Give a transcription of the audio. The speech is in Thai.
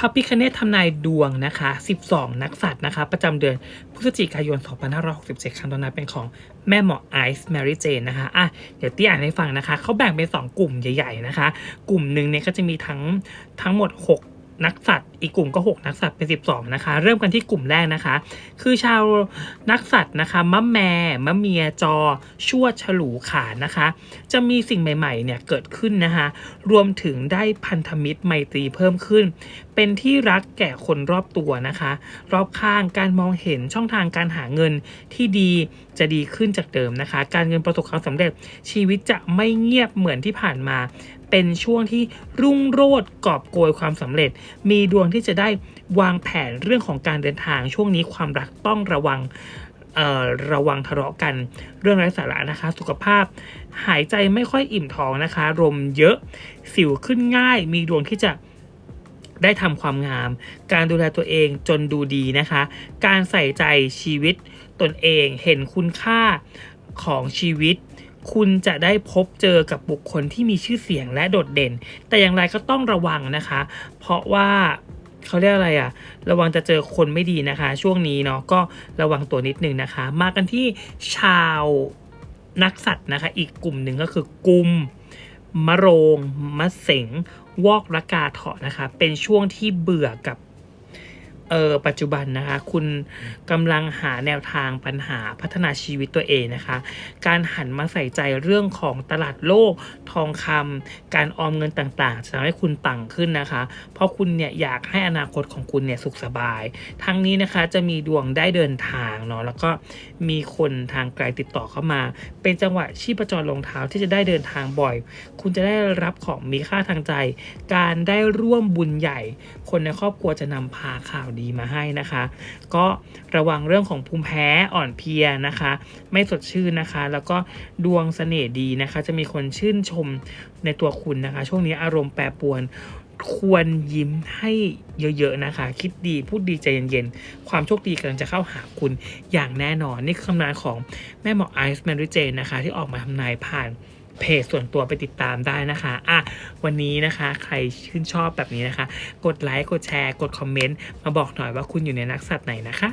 ระพิคเนตทำนายดวงนะคะ 12 นักสัตว์นะคะ ประจำเดือนพฤศจิกายน 2567ครั้งตอนนั้นเป็นของแม่หมอไอซ์แมรี่เจนนะคะอะเดี๋ยวตี้อ่านให้ฟังนะคะ เขาแบ่งเป็น 2 กลุ่มใหญ่ ๆ นะคะ กลุ่มหนึ่งเนี่ยก็จะมีทั้งทั้งหมด 6 นักสัตว์อีกกลุ่มก็ 6 นักสัตว์เป็น 12 นะคะ เริ่มกันที่กลุ่มแรกนะคะ คือชาวนักสัตว์นะคะมะแมมะเมียจอชวดฉลูขานนะคะ จะมีสิ่งใหม่ๆเนี่ยเกิดขึ้นนะคะ รวมถึงได้พันธมิตรไมตรีเพิ่มขึ้น เป็นที่รักแก่คนรอบตัวนะคะ รอบข้างการมองเห็นช่องทางการหาเงินที่ดีจะดีขึ้นจากเดิมนะคะ การเงินประสบความสำเร็จชีวิตจะไม่เงียบเหมือนที่ผ่านมา เป็นช่วงที่รุ่งโรจน์กอบโกยความสำเร็จ มีดวงที่จะได้วางแผนเรื่องของการเดินทางช่วงนี้ความรักต้องระวังเอ่อระวังทะเลาะกันเรื่องไร้สาระนะคะ สุขภาพหายใจไม่ค่อยอิ่มท้องนะคะ ลมเยอะสิวขึ้นง่าย มีดวงที่จะได้ทำความงาม การดูแลตัวเองจนดูดีนะคะ การใส่ใจชีวิตตนเองเห็นคุณค่าของชีวิต คุณจะได้พบเจอกับบุคคลที่มีชื่อเสียงและโดดเด่น แต่อย่างไรก็ต้องระวังนะคะ เพราะว่าเขาเรียกอะไรอะระวังจะเจอคนไม่ดีนะคะ ช่วงนี้เนาะก็ระวังตัวนิดนึงนะคะ มากันที่ชาวนักสัตว์นะคะ อีกกลุ่มหนึ่งก็คือกุมมะโรงมะเสงวอกระกาเถาะนะคะ เป็นช่วงที่เบื่อกับ เออปัจจุบันนะคะ คุณกำลังหาแนวทางปัญหาพัฒนาชีวิตตัวเองนะคะ การหันมาใส่ใจเรื่องของตลาดโลกทองคำการออมเงินต่างๆจะทำให้คุณปังขึ้นนะคะ เพราะคุณเนี่ยอยากให้อนาคตของคุณเนี่ยสุขสบาย ทั้งนี้นะคะจะมีดวงได้เดินทางเนาะแล้วก็มีคนทางไกลติดต่อเข้ามา เป็นจังหวะชีพจรลงเท้าที่จะได้เดินทางบ่อย คุณจะได้รับของมีค่าทางใจ การได้ร่วมบุญใหญ่ คนในครอบครัวจะนำพาข่าวดีมาให้นะคะ ก็ระวังเรื่องของภูมิแพ้อ่อนเพลียนะคะ ไม่สดชื่นนะคะ แล้วก็ดวงเสน่ห์ดีนะคะ จะมีคนชื่นชมในตัวคุณนะคะ ช่วงนี้อารมณ์แปรปรวนควรยิ้มให้เยอะๆนะคะ คิดดีพูดดีใจเย็นๆ ความโชคดีกำลังจะเข้าหาคุณอย่างแน่นอน นี่คือคำนายของแม่หมอไอซ์แมนริเจนนะคะ ที่ออกมาทำนายผ่าน เพจส่วนตัวไปติดตามได้นะคะอะวันนี้นะคะ ใครชื่นชอบแบบนี้นะคะ กดไลค์กดแชร์ กดคอมเมนต์มาบอกหน่อยว่าคุณอยู่ในนักสัตว์ไหนนะคะ